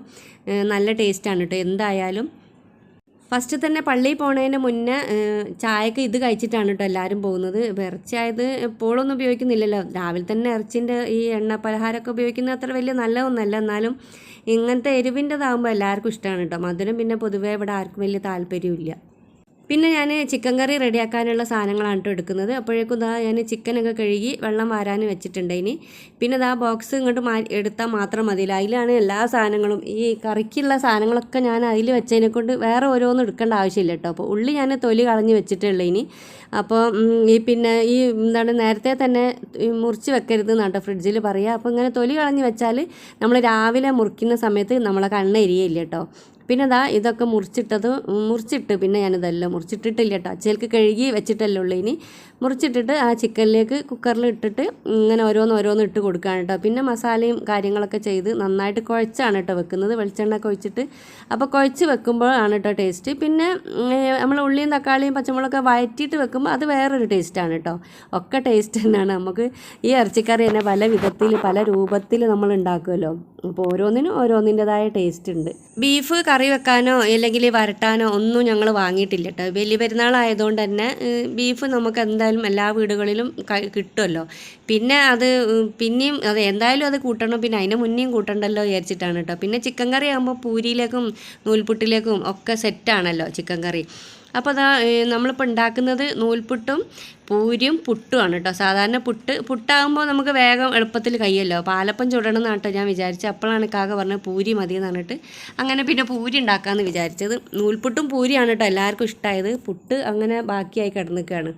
നല്ല ടേസ്റ്റാണ് കേട്ടോ എന്തായാലും ഫസ്റ്റ് തന്നെ പള്ളിയിൽ പോണതിന് മുന്നേ ചായക്ക് ഇത് കഴിച്ചിട്ടാണ് കേട്ടോ എല്ലാവരും പോകുന്നത്. ഇറച്ചിയായത് എപ്പോഴൊന്നും ഉപയോഗിക്കുന്നില്ലല്ലോ. രാവിലെ തന്നെ ഇറച്ചിന്റെ ഈ എണ്ണ പലഹാരമൊക്കെ ഉപയോഗിക്കുന്നത് അത്ര വലിയ നല്ലതൊന്നുമല്ല എന്നാലും ഇങ്ങനത്തെ എരിവിന്റെതാകുമ്പോൾ എല്ലാവർക്കും ഇഷ്ടമാണ് കേട്ടോ മധുരം പിന്നെ പൊതുവേ ഇവിടെ ആർക്കും വലിയ താല്പര്യമില്ല പിന്നെ ഞാൻ ചിക്കൻ കറി റെഡിയാക്കാനുള്ള സാധനങ്ങളാണ് കേട്ടോ എടുക്കുന്നത്. അപ്പോഴേക്കും ഇതാ ഞാൻ ചിക്കനൊക്കെ കഴുകി വെള്ളം വാരാൻ വെച്ചിട്ടുണ്ട് ഇനി. പിന്നെ ഇതാ ബോക്സ് ഇങ്ങോട്ട് മാ എടുത്താൽ മാത്രം മതിയില്ല അതിലാണ് എല്ലാ സാധനങ്ങളും. ഈ കറിക്കുള്ള സാധനങ്ങളൊക്കെ ഞാൻ അതിൽ വെച്ചതിനെ കൊണ്ട് വേറെ ഓരോന്നും എടുക്കേണ്ട ആവശ്യമില്ല കേട്ടോ അപ്പോൾ ഉള്ളി ഞാൻ തൊലി കളഞ്ഞ് വെച്ചിട്ടുള്ളൂ ഇനി. അപ്പോൾ ഈ പിന്നെ ഈ എന്താണ് നേരത്തെ തന്നെ മുറിച്ച് വെക്കരുത് എന്നാട്ടോ ഫ്രിഡ്ജിൽ പറയുക. അപ്പോൾ ഇങ്ങനെ തൊലി കളഞ്ഞ് വെച്ചാൽ നമ്മൾ രാവിലെ മുറിക്കുന്ന സമയത്ത് നമ്മളെ കണ്ണ് എരിയില്ല കേട്ടോ പിന്നെ ദാ ഇതൊക്കെ മുറിച്ചിട്ടത് മുറിച്ചിട്ട് പിന്നെ ഞാനിതെല്ലാം മുറിച്ചിട്ടിട്ടില്ല കേട്ടോ അച്ചേൽക്ക് കഴുകി വെച്ചിട്ടല്ലേ ഉള്ളൂ ഇനി. മുറിച്ചിട്ടിട്ട് ആ ചിക്കനിലേക്ക് കുക്കറിൽ ഇട്ടിട്ട് ഇങ്ങനെ ഓരോന്ന് ഓരോന്ന് ഇട്ട് കൊടുക്കുകയാണ് കേട്ടോ പിന്നെ മസാലയും കാര്യങ്ങളൊക്കെ ചെയ്ത് നന്നായിട്ട് കുഴച്ചാണ് കേട്ടോ വെക്കുന്നത്. വെളിച്ചെണ്ണ ഒഴിച്ചിട്ട് അപ്പോൾ കുഴച്ച് വെക്കുമ്പോഴാണ് കേട്ടോ ടേസ്റ്റ് പിന്നെ നമ്മൾ ഉള്ളിയും തക്കാളിയും പച്ചമുളകൊക്കെ വഴറ്റിയിട്ട് വെക്കുമ്പോൾ അത് വേറൊരു ടേസ്റ്റാണ് കേട്ടോ ഒക്കെ ടേസ്റ്റ് തന്നെയാണ്. നമുക്ക് ഈ ഇറച്ചിക്കറി തന്നെ പല വിധത്തിൽ പല രൂപത്തിൽ നമ്മൾ ഉണ്ടാക്കുമല്ലോ അപ്പോൾ ഓരോന്നിനും ഓരോന്നിന്റെതായ ടേസ്റ്റ് ഉണ്ട്. ബീഫ് കറി വെക്കാനോ അല്ലെങ്കിൽ വരട്ടാനോ ഒന്നും ഞങ്ങൾ വാങ്ങിയിട്ടില്ല കേട്ടോ വലിയ പെരുന്നാളായതുകൊണ്ട് തന്നെ ബീഫ് നമുക്ക് എന്തായാലും എല്ലാ വീടുകളിലും കിട്ടുമല്ലോ. പിന്നെ അത് പിന്നെയും അത് എന്തായാലും അത് കൂട്ടണം. പിന്നെ അതിന് മുന്നേയും കൂട്ടണ്ടല്ലോ വിചാരിച്ചിട്ടാണ് കേട്ടോ പിന്നെ ചിക്കൻ കറി ആകുമ്പോൾ പൂരിയിലേക്കും നൂൽപുട്ടിലേക്കും ഒക്കെ സെറ്റാണല്ലോ ചിക്കൻ കറി. അപ്പോൾ അതാ നമ്മളിപ്പോൾ ഉണ്ടാക്കുന്നത് നൂൽപുട്ടും പൂരിയും പുട്ടുമാണ് കേട്ടോ സാധാരണ പുട്ട് പുട്ടാകുമ്പോൾ നമുക്ക് വേഗം എളുപ്പത്തിൽ കഴിയല്ലോ പാലപ്പം ചുടണം എന്നാണ് ഞാൻ വിചാരിച്ചത്. അപ്പോഴാണ് കാക്ക പറഞ്ഞത് പൂരി മതി എന്ന് പറഞ്ഞിട്ട്. അങ്ങനെ പിന്നെ പൂരി ഉണ്ടാക്കാമെന്ന് വിചാരിച്ചത്. നൂൽപുട്ടും പൂരിയാണ് കേട്ടോ എല്ലാവർക്കും ഇഷ്ടമായത് പുട്ട് അങ്ങനെ ബാക്കിയായി കിടന്നിക്കുകയാണ്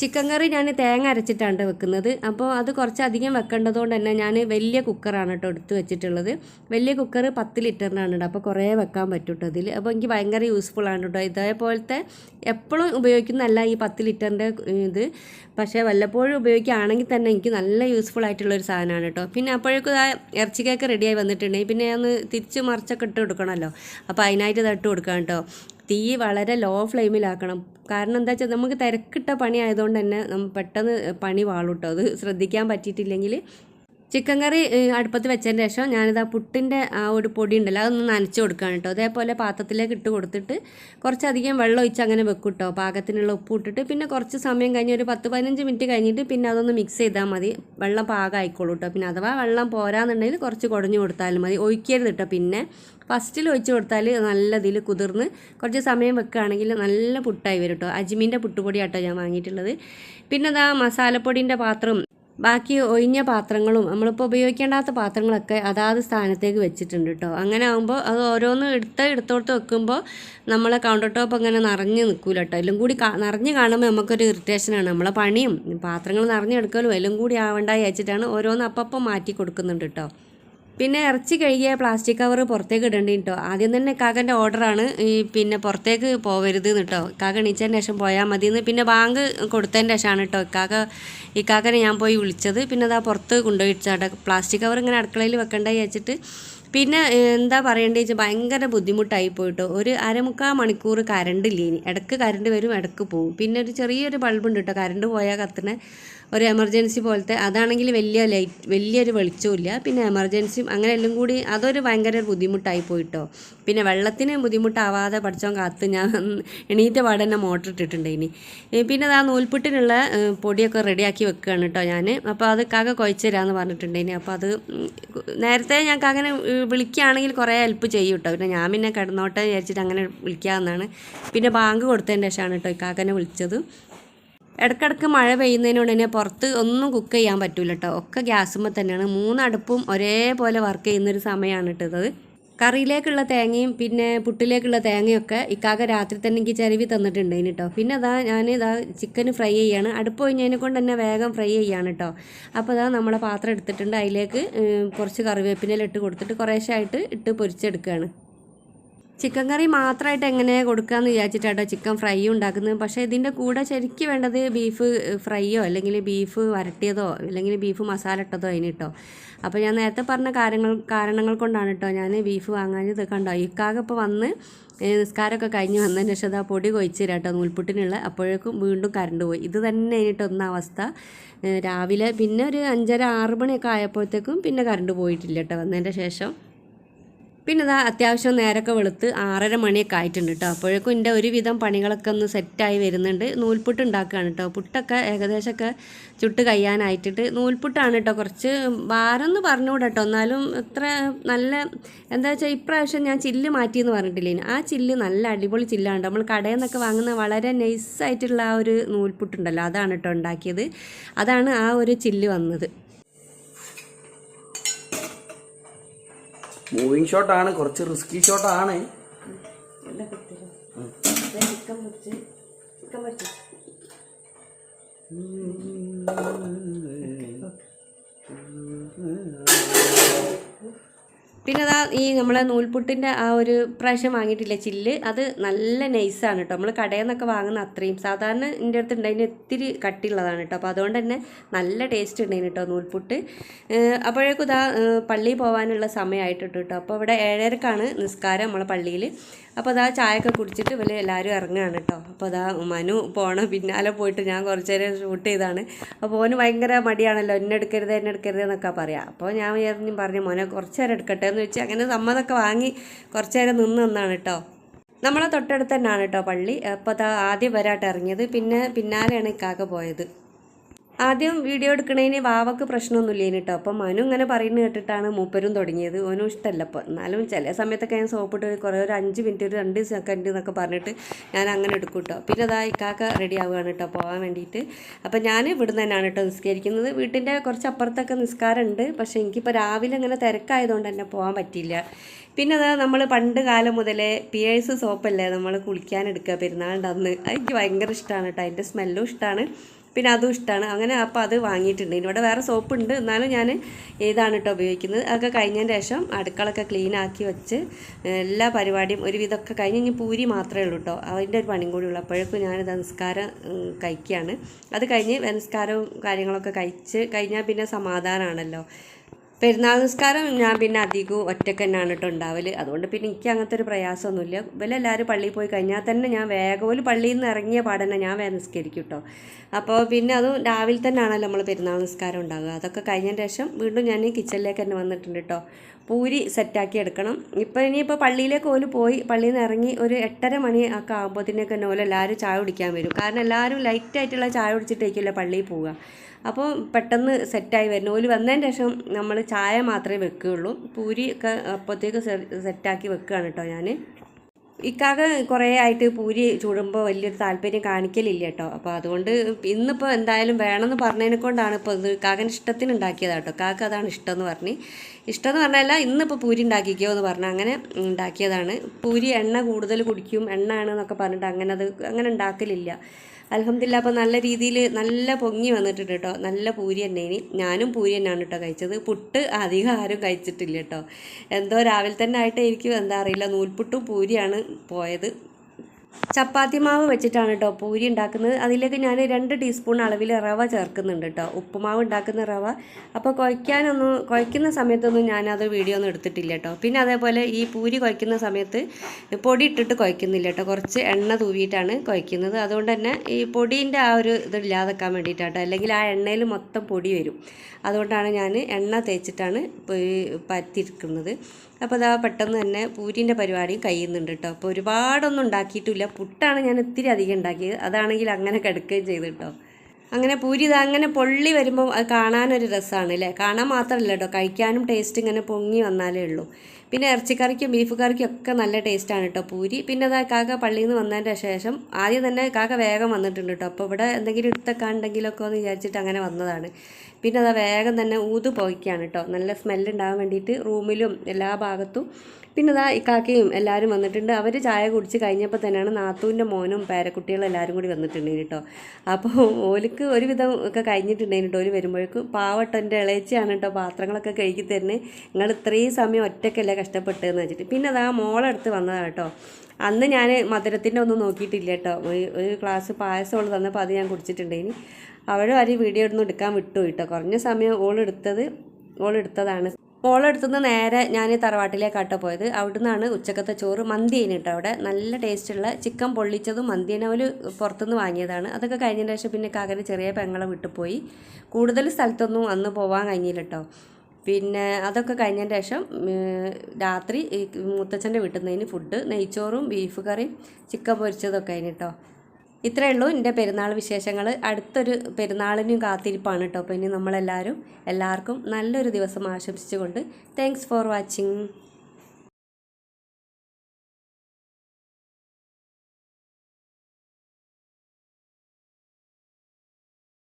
ചിക്കൻ കറി ഞാൻ തേങ്ങ അരച്ചിട്ടാണ് വെക്കുന്നത്. അപ്പോൾ അത് കുറച്ചധികം വെക്കേണ്ടതുകൊണ്ട് തന്നെ ഞാൻ വലിയ കുക്കറാണ് കേട്ടോ എടുത്ത് വെച്ചിട്ടുള്ളത്. വലിയ കുക്കർ പത്ത് ലിറ്ററിനാണ് കേട്ടോ. അപ്പോൾ കുറേ വെക്കാൻ പറ്റും ഇതിൽ അപ്പോൾ എനിക്ക് ഭയങ്കര യൂസ്ഫുൾ ആണ് കേട്ടോ. ഇതേപോലത്തെ എപ്പോഴും ഉപയോഗിക്കുന്നതല്ല ഈ പത്ത് ലിറ്ററിന്റെ ഇത്. പക്ഷേ വല്ലപ്പോഴും ഉപയോഗിക്കുകയാണെങ്കിൽ തന്നെ എനിക്ക് നല്ല യൂസ്ഫുൾ ആയിട്ടുള്ള ഒരു സാധനമാണ് കേട്ടോ. പിന്നെ അപ്പോഴേക്കും ആ ഇറച്ചി കേക്ക് റെഡിയായി വന്നിട്ടുണ്ടെങ്കിൽ പിന്നെ ഒന്ന് തിരിച്ച് മറിച്ചൊക്കെ ഇട്ട് കൊടുക്കണമല്ലോ. അപ്പോൾ അതിനായിട്ട് ഇത് ഇട്ട് കൊടുക്കാം കേട്ടോ. തീ വളരെ ലോ ഫ്ലെയിമിലാക്കണം കാരണം എന്താ വെച്ചാൽ നമുക്ക് തിരക്കിട്ട പണി ആയതുകൊണ്ട് തന്നെ പെട്ടെന്ന് പണി വാളൂട്ടോ. അത് ശ്രദ്ധിക്കാൻ പറ്റിയിട്ടില്ലെങ്കിൽ ചിക്കൻ കറി അടുപ്പത്ത് വെച്ചതിന് ശേഷം ഞാനിത് ആ പുട്ടിന്റെ ആ ഒരു പൊടി ഉണ്ടല്ലോ അതൊന്ന് നനച്ച് കൊടുക്കുകയാണ് കേട്ടോ അതേപോലെ പാത്രത്തിലേക്ക് ഇട്ട് കൊടുത്തിട്ട് കുറച്ചധികം വെള്ളം ഒഴിച്ച് അങ്ങനെ വെക്കും കേട്ടോ പാകത്തിനുള്ള ഉപ്പ് ഇട്ടിട്ട് പിന്നെ കുറച്ച് സമയം കഴിഞ്ഞ് ഒരു പത്ത് പതിനഞ്ച് മിനിറ്റ് കഴിഞ്ഞിട്ട് പിന്നെ അതൊന്ന് മിക്സ് ചെയ്താൽ മതി. വെള്ളം പാകമായിക്കോളൂ കേട്ടോ പിന്നെ അഥവാ വെള്ളം പോരാന്നുണ്ടെങ്കിൽ കുറച്ച് കുടഞ്ഞു കൊടുത്താലും മതി. ഒഴിക്കരുത് കേട്ടോ പിന്നെ. ഫസ്റ്റിൽ ഒഴിച്ച് കൊടുത്താൽ നല്ല ഇതിൽ കുതിർന്ന് കുറച്ച് സമയം വെക്കുകയാണെങ്കിൽ നല്ല പുട്ടായി വരും കേട്ടോ അജ്മീന്റെ പുട്ടുപൊടിയാട്ടോ ഞാൻ വാങ്ങിയിട്ടുള്ളത്. പിന്നെ അതാ മസാലപ്പൊടിന്റെ പാത്രം. ബാക്കി ഒഴിഞ്ഞ പാത്രങ്ങളും നമ്മളിപ്പോൾ ഉപയോഗിക്കേണ്ടാത്ത പാത്രങ്ങളൊക്കെ അതാത് സ്ഥാനത്തേക്ക് വെച്ചിട്ടുണ്ട് കേട്ടോ അങ്ങനെ ആകുമ്പോൾ അത് ഓരോന്ന് എടുത്ത് എടുത്തോടത്ത് വെക്കുമ്പോൾ നമ്മളെ കൗണ്ടർ ടോപ്പ് അങ്ങനെ നിറഞ്ഞ് നിൽക്കൂല കേട്ടോ എല്ലാം കൂടി നിറഞ്ഞ് കാണുമ്പോൾ നമുക്കൊരു ഇറിറ്റേഷനാണ് നമ്മളെ പണിയും പാത്രങ്ങൾ നിറഞ്ഞെടുക്കലും എല്ലാം കൂടി ആവണ്ടായി വെച്ചിട്ടാണ് ഓരോന്ന് അപ്പം മാറ്റി കൊടുക്കുന്നുണ്ട് കേട്ടോ പിന്നെ ഇറച്ചി കഴുകിയ പ്ലാസ്റ്റിക് കവർ പുറത്തേക്ക് ഇടേണ്ടി കേട്ടോ ആദ്യം തന്നെ കാക്കന്റെ ഓർഡറാണ് ഈ പിന്നെ പുറത്തേക്ക് പോകരുത് കേട്ടോ കാക്ക എണീച്ചതിന് ശേഷം പോയാൽ മതി എന്ന് പിന്നെ ബാങ്ക് കൊടുത്തതിന് ശേഷമാണ് കേട്ടോ ഇക്കാക്ക ഈ കാക്കനെ ഞാൻ പോയി വിളിച്ചത്. പിന്നെ അതാ പുറത്ത് കൊണ്ടുപോയി പ്ലാസ്റ്റിക് കവർ ഇങ്ങനെ അടുക്കളയിൽ വെക്കണ്ട വെച്ചിട്ട് പിന്നെ എന്താ പറയേണ്ടത് വെച്ചാൽ ഭയങ്കര ബുദ്ധിമുട്ടായി പോയിട്ടോ ഒരു അരമുക്കാൽ മണിക്കൂർ കരണ്ട് ഇല്ല ഇനി? ഇടയ്ക്ക് കരണ്ട് വരും ഇടയ്ക്ക് പോകും പിന്നെ ഒരു ചെറിയൊരു ബൾബുണ്ട് കേട്ടോ കരണ്ട് പോയാൽ കത്തുന്ന ഒരു എമർജൻസി പോലത്തെ അതാണെങ്കിൽ വലിയ ലൈറ്റ് വലിയൊരു വെളിച്ചമില്ല പിന്നെ എമർജൻസിയും അങ്ങനെ എല്ലാം കൂടി അതൊരു ഭയങ്കര ബുദ്ധിമുട്ടായി പോയിട്ടോ. പിന്നെ വെള്ളത്തിന് ബുദ്ധിമുട്ടാവാതെ പഠിച്ചോ കാത്ത് ഞാൻ എണീറ്റ പാടെ തന്നെ മോട്ടർ ഇട്ടിട്ടുണ്ട് ഇനി. പിന്നെ അത് ആ നൂൽപുട്ടിനുള്ള പൊടിയൊക്കെ റെഡിയാക്കി വെക്കുകയാണ് കേട്ടോ ഞാൻ അപ്പോൾ അത് കാക്ക കുഴച്ച് തരാമെന്ന് പറഞ്ഞിട്ടുണ്ട് ഇനി. അപ്പോൾ അത് നേരത്തെ ഞാൻ കാക്കനെ വിളിക്കുകയാണെങ്കിൽ കുറേ ഹെൽപ്പ് ചെയ്യും കേട്ടോ. പിന്നെ ഞാൻ പിന്നെ കിടന്നോട്ടെ വിചാരിച്ചിട്ട് അങ്ങനെ വിളിക്കാമെന്നാണ് പിന്നെ ബാങ്ക് കൊടുത്തതിന്റെ ശേഷമാണ് കേട്ടോ കാക്കനെ വിളിച്ചത്. ഇടയ്ക്കിടയ്ക്ക് മഴ പെയ്യുന്നതിനോട് തന്നെ പുറത്ത് ഒന്നും കുക്ക് ചെയ്യാൻ പറ്റില്ല കേട്ടോ ഒക്കെ ഗ്യാസുമ്പോൾ തന്നെയാണ്. മൂന്നടുപ്പും ഒരേപോലെ വർക്ക് ചെയ്യുന്നൊരു സമയമാണ് ഇട്ടത് കറിയിലേക്കുള്ള തേങ്ങയും പിന്നെ പുട്ടിലേക്കുള്ള തേങ്ങയൊക്കെ ഇക്കാക്ക രാത്രി തന്നെ എനിക്ക് ചരുവി തന്നിട്ടുണ്ട് കേട്ടോ പിന്നെ അതാ ഞാൻ ഇതാ ചിക്കൻ ഫ്രൈ ചെയ്യാണ്. അടുപ്പ് കഴിഞ്ഞതിനെ കൊണ്ട് തന്നെ വേഗം ഫ്രൈ ചെയ്യാണ് കേട്ടോ അപ്പോൾ അതാ നമ്മളെ പാത്രം എടുത്തിട്ടുണ്ട്. അതിലേക്ക് കുറച്ച് കറിവേപ്പിനെല്ലാം ഇട്ട് കൊടുത്തിട്ട് കുറേശ്ശായിട്ട് ഇട്ട് പൊരിച്ചെടുക്കുകയാണ് ചിക്കൻ കറി മാത്രമായിട്ട് എങ്ങനെ കൊടുക്കാമെന്ന് വിചാരിച്ചിട്ടാട്ടോ ചിക്കൻ ഫ്രൈ ഉണ്ടാക്കുന്നത്. പക്ഷേ ഇതിന്റെ കൂടെ ശരിക്കും വേണ്ടത് ബീഫ് ഫ്രൈയോ അല്ലെങ്കിൽ ബീഫ് വരട്ടിയതോ അല്ലെങ്കിൽ ബീഫ് മസാല ഇട്ടതോ അതിന് അപ്പോൾ ഞാൻ നേരത്തെ പറഞ്ഞ കാര്യങ്ങൾ കാരണങ്ങൾ കൊണ്ടാണ് കേട്ടോ ഞാൻ ബീഫ് വാങ്ങാഞ്ഞത്. കണ്ടോ ഇക്കാകെ ഇപ്പോൾ വന്ന് നിസ്കാരമൊക്കെ കഴിഞ്ഞ് വന്നതിന് ശേഷം ആ പൊടി കൊഴിച്ച് തരാട്ടോ നൂൽപുട്ടിനുള്ള. അപ്പോഴേക്കും വീണ്ടും കറണ്ട് പോയി. ഇത് തന്നെ കഴിഞ്ഞിട്ട് ഒന്ന അവസ്ഥ. രാവിലെ പിന്നെ ഒരു അഞ്ചര ആറ് മണിയൊക്കെ ആയപ്പോഴത്തേക്കും പിന്നെ കറണ്ട് പോയിട്ടില്ല കേട്ടോ വന്നതിന്റെ ശേഷം. പിന്നെ ഇതാ അത്യാവശ്യം നേരൊക്കെ വെളുത്ത് ആറര മണിയൊക്കെ ആയിട്ടുണ്ട് കേട്ടോ അപ്പോഴേക്കും എന്റെ ഒരുവിധം പണികളൊക്കെ ഒന്ന് സെറ്റായി വരുന്നുണ്ട്. നൂൽപുട്ട് ഉണ്ടാക്കുകയാണ് കേട്ടോ പുട്ടൊക്കെ ഏകദേശമൊക്കെ ചുട്ട് കഴിയാനായിട്ടിട്ട് നൂൽപുട്ടാണ് കേട്ടോ കുറച്ച് ഭാരമെന്ന് പറഞ്ഞുകൂടെ കേട്ടോ എന്നാലും ഇത്ര നല്ല എന്താ വെച്ചാൽ ഇപ്രാവശ്യം ഞാൻ ചില്ല് മാറ്റിയെന്ന് പറഞ്ഞിട്ടില്ലേ ആ ചില്ല് നല്ല അടിപൊളി ചില്ലാണ് നമ്മൾ കടയിൽ നിന്നൊക്കെ വാങ്ങുന്ന വളരെ നൈസായിട്ടുള്ള ആ ഒരു നൂൽപുട്ടുണ്ടല്ലോ. അതാണ് കേട്ടോ ഉണ്ടാക്കിയത്. അതാണ് ആ ഒരു ചില്ല് വന്നത്. മൂവിങ് ഷോട്ട് ആണ് കുറച്ച് റിസ്കി ഷോട്ട് ഷോട്ടാണ് പിന്നെ അതാ ഈ നമ്മളെ നൂൽപുട്ടിന്റെ ആ ഒരു പ്രാവശ്യം വാങ്ങിയിട്ടില്ല ചില്ല് അത് നല്ല നൈസാണ് കേട്ടോ നമ്മൾ കടയിൽ നിന്നൊക്കെ വാങ്ങുന്ന അത്രയും സാധാരണ എന്റെ അടുത്ത് ഉണ്ടായിന് ഒത്തിരി കട്ടിയുള്ളതാണ് കേട്ടോ അപ്പോൾ അതുകൊണ്ട് തന്നെ നല്ല ടേസ്റ്റ് ഉണ്ടായിന് കേട്ടോ നൂൽപുട്ട്. അപ്പോഴേക്കും ഇതാ പള്ളിയിൽ പോകാനുള്ള സമയമായിട്ടുണ്ട് കേട്ടോ അപ്പോൾ ഇവിടെ ഏഴരക്കാണ് നിസ്കാരം നമ്മളെ പള്ളിയിൽ അപ്പോൾ അതാ ചായയൊക്കെ കുടിച്ചിട്ട് ഇവർ എല്ലാവരും ഇറങ്ങുകയാണ് കേട്ടോ അപ്പോൾ അതാ മനു പോണ പിന്നാലെ പോയിട്ട് ഞാൻ കുറച്ച് നേരം ഷൂട്ട് ചെയ്താണ്. അപ്പോൾ ഓന് ഭയങ്കര മടിയാണല്ലോ എന്നെ എടുക്കരുത് എന്നെ എടുക്കരുത് എന്നൊക്കെ പറയാം. അപ്പോൾ ഞാൻ വിചാരിച്ചു പറഞ്ഞു മോനെ കുറച്ച് നേരം എടുക്കട്ടെ എന്ന് വെച്ച് അങ്ങനെ സമ്മതമൊക്കെ വാങ്ങി കുറച്ച് നേരം നിന്ന് നിന്നാണ് കേട്ടോ നമ്മളെ തൊട്ടടുത്ത് തന്നെയാണ് കേട്ടോ പള്ളി. അപ്പോൾ അതാ ആദ്യം വരാട്ട് ഇറങ്ങിയത്. പിന്നെ പിന്നാലെയാണ് ഇക്കാക്ക പോയത്. ആദ്യം വീഡിയോ എടുക്കണതിന് വാവക്ക് പ്രശ്നമൊന്നുമില്ലേന് കേട്ടോ അപ്പം മനു ഇങ്ങനെ പറയുന്നത് കേട്ടിട്ടാണ് മൂപ്പരും തുടങ്ങിയത്. ഓനും ഇഷ്ടമല്ല അപ്പോൾ എന്നാലും ചില സമയത്തൊക്കെ ഞാൻ സോപ്പിട്ട് കുറേ ഒരു അഞ്ച് മിനിറ്റ് ഒരു രണ്ട് സെക്കൻഡ് എന്നൊക്കെ പറഞ്ഞിട്ട് ഞാൻ അങ്ങനെ എടുക്കും കേട്ടോ പിന്നെ അതാ ഇക്കാക്ക റെഡി ആവുകയാണ് കേട്ടോ പോകാൻ വേണ്ടിയിട്ട്. അപ്പം ഞാൻ ഇവിടുന്ന് തന്നെയാണ് കേട്ടോ നിസ്കരിക്കുന്നത്. വീട്ടിന്റെ കുറച്ച് അപ്പുറത്തൊക്കെ നിസ്കാരമുണ്ട്. പക്ഷേ എനിക്കിപ്പോൾ രാവിലെ അങ്ങനെ തിരക്കായതുകൊണ്ട് തന്നെ പോകാൻ പറ്റിയില്ല. പിന്നെ അതാ നമ്മൾ പണ്ട് കാലം മുതലേ പിയേഴ്സ് സോപ്പല്ലേ നമ്മൾ കുളിക്കാൻ എടുക്കുക പെരുന്നാളിന്റെ അന്ന്. എനിക്ക് ഭയങ്കര ഇഷ്ടമാണ് കേട്ടോ അതിന്റെ സ്മെല്ലും ഇഷ്ടമാണ് പിന്നെ അതും ഇഷ്ടമാണ് അങ്ങനെ അപ്പോൾ അത് വാങ്ങിയിട്ടുണ്ട്. ഇവിടെ വേറെ സോപ്പ് ഉണ്ട്. എന്നാലും ഞാൻ ഏതാണ് കേട്ടോ ഉപയോഗിക്കുന്നത്. അതൊക്കെ കഴിഞ്ഞതിന് ശേഷം അടുക്കളൊക്കെ ക്ലീൻ ആക്കി വെച്ച് എല്ലാ പരിപാടിയും ഒരുവിധമൊക്കെ കഴിഞ്ഞ് ഇനി പൂരി മാത്രമേ ഉള്ളൂ കേട്ടോ അതിന്റെ ഒരു പണിയും കൂടി ഉള്ളൂ. അപ്പോഴേക്കും ഞാനിത് നിസ്കാരം ഉം, കഴിക്കുകയാണ്. അത് കഴിഞ്ഞ് നിസ്കാരവും കാര്യങ്ങളൊക്കെ കഴിച്ച് കഴിഞ്ഞാൽ പിന്നെ സമാധാനമാണല്ലോ പെരുന്നാൾ നിസ്കാരം ഞാൻ പിന്നെ അധികവും ഒറ്റയ്ക്ക് തന്നെയാണ് കേട്ടോ ഉണ്ടാവൽ. അതുകൊണ്ട് പിന്നെ എനിക്ക് അങ്ങനത്തെ ഒരു പ്രയാസമൊന്നുമില്ല. ഇവരെല്ലാവരും പള്ളിയിൽ പോയി കഴിഞ്ഞാൽ തന്നെ ഞാൻ വേഗം പള്ളിയിൽ നിന്ന് ഇറങ്ങിയ പാടന്നെ ഞാൻ വേഗം നിസ്കരിക്കും കേട്ടോ. അപ്പോൾ പിന്നെ അതും രാവിലെ തന്നെയാണല്ലോ നമ്മൾ പെരുന്നാൾ നിസ്കാരം ഉണ്ടാകുക അതൊക്കെ കഴിഞ്ഞതിന് ശേഷം വീണ്ടും ഞാൻ കിച്ചണിലേക്ക് തന്നെ വന്നിട്ടുണ്ട് കേട്ടോ. പൂരി സെറ്റാക്കി എടുക്കണം. ഇപ്പോൾ ഇനിയിപ്പോൾ പള്ളിയിലേക്ക് ഓൽ പോയി പള്ളിയിൽ നിന്ന് ഇറങ്ങി ഒരു എട്ടര മണി ഒക്കെ ആകുമ്പോഴത്തേക്ക് തന്നെ ഓല എല്ലാവരും ചായ കുടിക്കാൻ വരും. കാരണം എല്ലാവരും ലൈറ്റായിട്ടുള്ള ചായ കുടിച്ചിട്ടേക്കില്ല പള്ളിയിൽ പോവുക. അപ്പോൾ പെട്ടെന്ന് സെറ്റായി വരുന്നു ഓൽ വന്നതിന് ശേഷം നമ്മൾ ചായ മാത്രമേ വെക്കുകയുള്ളൂ. പൂരി ഒക്കെ അപ്പോഴത്തേക്ക് സെറ്റാക്കി വെക്കുകയാണ് കേട്ടോ ഞാൻ ഇക്കാക കുറേ ആയിട്ട് പൂരി ചൂടുമ്പോൾ വലിയൊരു താല്പര്യം കാണിക്കലില്ല കേട്ടോ. അപ്പോൾ അതുകൊണ്ട് ഇന്നിപ്പോൾ എന്തായാലും വേണമെന്ന് പറഞ്ഞതിനെ കൊണ്ടാണ് ഇപ്പോൾ ഇത് കാക്കൻ ഇഷ്ടത്തിന് ഉണ്ടാക്കിയതാണ് കേട്ടോ. കാക്ക അതാണ് ഇഷ്ടം എന്ന് പറഞ്ഞ്. ഇഷ്ടം എന്ന് പറഞ്ഞാൽ ഇന്നിപ്പോൾ പൂരി ഉണ്ടാക്കിക്കോ എന്ന് പറഞ്ഞാൽ അങ്ങനെ ഉണ്ടാക്കിയതാണ്. പൂരി എണ്ണ കൂടുതൽ കുടിക്കും എണ്ണ ആണെന്നൊക്കെ പറഞ്ഞിട്ട് അങ്ങനെ അത് അങ്ങനെ ഉണ്ടാക്കലില്ല. അലഹമില്ല അപ്പോൾ നല്ല രീതിയിൽ നല്ല പൊങ്ങി വന്നിട്ടുണ്ട് കേട്ടോ നല്ല പൂരി തന്നെ ഇനി. ഞാനും പൂരി തന്നെയാണ് കേട്ടോ കഴിച്ചത്. പുട്ട് അധികം ആരും കഴിച്ചിട്ടില്ല കേട്ടോ എന്തോ രാവിലെ തന്നെ ആയിട്ട് എനിക്ക് എന്താ അറിയില്ല നൂൽപുട്ടും പൂരിയാണ് പോയത്. ചപ്പാത്തി മാവ് വെച്ചിട്ടാണ് കേട്ടോ പൂരി ഉണ്ടാക്കുന്നത്. അതിലേക്ക് ഞാൻ രണ്ട് ടീസ്പൂൺ അളവിൽ റവ ചേർക്കുന്നുണ്ട് കേട്ടോ ഉപ്പുമാവ് ഉണ്ടാക്കുന്ന റവ. അപ്പോൾ കുഴയ്ക്കാനൊന്നും കുഴയ്ക്കുന്ന സമയത്തൊന്നും ഞാനത് വീഡിയോ ഒന്നും എടുത്തിട്ടില്ല കേട്ടോ പിന്നെ അതേപോലെ ഈ പൂരി കുഴയ്ക്കുന്ന സമയത്ത് പൊടി ഇട്ടിട്ട് കുഴയ്ക്കുന്നില്ല കേട്ടോ കുറച്ച് എണ്ണ തൂവിയിട്ടാണ് കുഴയ്ക്കുന്നത് അതുകൊണ്ട് തന്നെ ഈ പൊടീന്റെ ആ ഒരു ഇത് ഇല്ലാതെക്കാൻ വേണ്ടിയിട്ടാട്ടോ അല്ലെങ്കിൽ ആ എണ്ണയിൽ മൊത്തം പൊടി വരും. അതുകൊണ്ടാണ് ഞാൻ എണ്ണ തേച്ചിട്ടാണ് പരത്തിയിരിക്കുന്നത് അപ്പോൾ അതാ പെട്ടെന്ന് തന്നെ പൂരിന്റെ പരിപാടിയും കഴിയുന്നുണ്ട് കേട്ടോ അപ്പോൾ ഒരുപാടൊന്നും ഉണ്ടാക്കിയിട്ടില്ല. പുട്ടാണ് ഞാൻ ഇത്തിരി അധികം ഉണ്ടാക്കിയത്. അതാണെങ്കിൽ അങ്ങനെ കിടക്കുകയും ചെയ്തു കേട്ടോ. അങ്ങനെ പൂരി അങ്ങനെ പൊള്ളി വരുമ്പോൾ അത് കാണാനൊരു രസമാണ് അല്ലേ കാണാൻ മാത്രമല്ല കേട്ടോ. കഴിക്കാനും ടേസ്റ്റ് ഇങ്ങനെ പൊങ്ങി വന്നാലേ ഉള്ളൂ. പിന്നെ ഇറച്ചിക്കറിക്കും ബീഫ് കറിക്കും ഒക്കെ നല്ല ടേസ്റ്റാണ് കേട്ടോ പൂരി. പിന്നെ അതാ കാക്ക പള്ളിയിൽ നിന്ന് വന്നതിന്റെ ശേഷം ആദ്യം തന്നെ കാക്ക വേഗം വന്നിട്ടുണ്ട് കേട്ടോ. അപ്പോൾ ഇവിടെ എന്തെങ്കിലും എടുത്തൊക്കെ ഉണ്ടെങ്കിലൊക്കെ എന്ന് വിചാരിച്ചിട്ട് അങ്ങനെ വന്നതാണ്. പിന്നെ അതാ വേഗം തന്നെ ഊത് പോയിക്കാണ് കേട്ടോ. നല്ല സ്മെല്ലുണ്ടാകാൻ വേണ്ടിയിട്ട് റൂമിലും എല്ലാ ഭാഗത്തും പിന്നെ അതാ ഇക്കാക്കയും എല്ലാവരും വന്നിട്ടുണ്ട്. അവർ ചായ കുടിച്ച് കഴിഞ്ഞപ്പോൾ തന്നെയാണ് നാത്തൂന്റെ മോനും പേരക്കുട്ടികളും എല്ലാവരും കൂടി വന്നിട്ടുണ്ടെങ്കിൽ കേട്ടോ. അപ്പോൾ ഓലിക്ക് ഒരുവിധം ഒക്കെ കഴിഞ്ഞിട്ടുണ്ടെങ്കിൽ കേട്ടോ. ഒരു വരുമ്പോഴേക്കും പാവട്ടോ എന്റെ ഇളയച്ചിയാണ് കേട്ടോ പാത്രങ്ങളൊക്കെ കഴുകി തരുന്നത് നിങ്ങൾ ഇത്രയും സമയം ഒറ്റയ്ക്കല്ലേ കഷ്ടപ്പെട്ടതെന്ന് വെച്ചിട്ട്. പിന്നെ അതാ മോളെടുത്ത് വന്നതാണ് കേട്ടോ. അന്ന് ഞാൻ മധുരത്തിന്റെ ഒന്നും നോക്കിയിട്ടില്ല കേട്ടോ. ഒരു- ഗ്ലാസ് പായസം ഉള്ളത് തന്നപ്പോൾ അത് ഞാൻ കുടിച്ചിട്ടുണ്ടെങ്കിൽ അവളും ആരും വീഡിയോ ഒന്നും എടുക്കാൻ വിട്ടു കേട്ടോ. കുറഞ്ഞ സമയം ഓളെടുത്തത് ഓളെടുത്തതാണ് ഓളെടുത്തുനിന്ന് നേരെ ഞാൻ തറവാട്ടിലേക്കാട്ടോ പോയത്. അവിടുന്നാണ് ഉച്ചക്കത്തെ ചോറ് മന്തിയാണ് കേട്ടോ അവിടെ. നല്ല ടേസ്റ്റുള്ള ചിക്കൻ പൊള്ളിച്ചതും മന്തിയേനെ അവർ പുറത്തുനിന്ന് വാങ്ങിയതാണ്. അതൊക്കെ കഴിഞ്ഞതിന് ശേഷം പിന്നെ കാക്കന് ചെറിയ പെങ്ങളെ വിട്ടുപോയി. കൂടുതൽ സ്ഥലത്തൊന്നും അന്ന് പോവാൻ കഴിഞ്ഞില്ല കേട്ടോ പിന്നെ അതൊക്കെ കഴിഞ്ഞതിന് ശേഷം രാത്രി മുത്തച്ഛന്റെ വീട്ടിൽ നിന്ന് ഫുഡ് നെയ്ച്ചോറും ബീഫ് കറിയും ചിക്കൻ പൊരിച്ചതൊക്കെ അതിന് കേട്ടോ ഇത്രയേ ഉള്ളൂ. എന്റെ പെരുന്നാൾ വിശേഷങ്ങൾ. അടുത്തൊരു പെരുന്നാളിനും കാത്തിരിപ്പാണ് കേട്ടോ. അപ്പോൾ ഇനി നമ്മളെല്ലാവരും എല്ലാവർക്കും നല്ലൊരു ദിവസം ആശംസിച്ചുകൊണ്ട് താങ്ക്സ് ഫോർ വാച്ചിങ്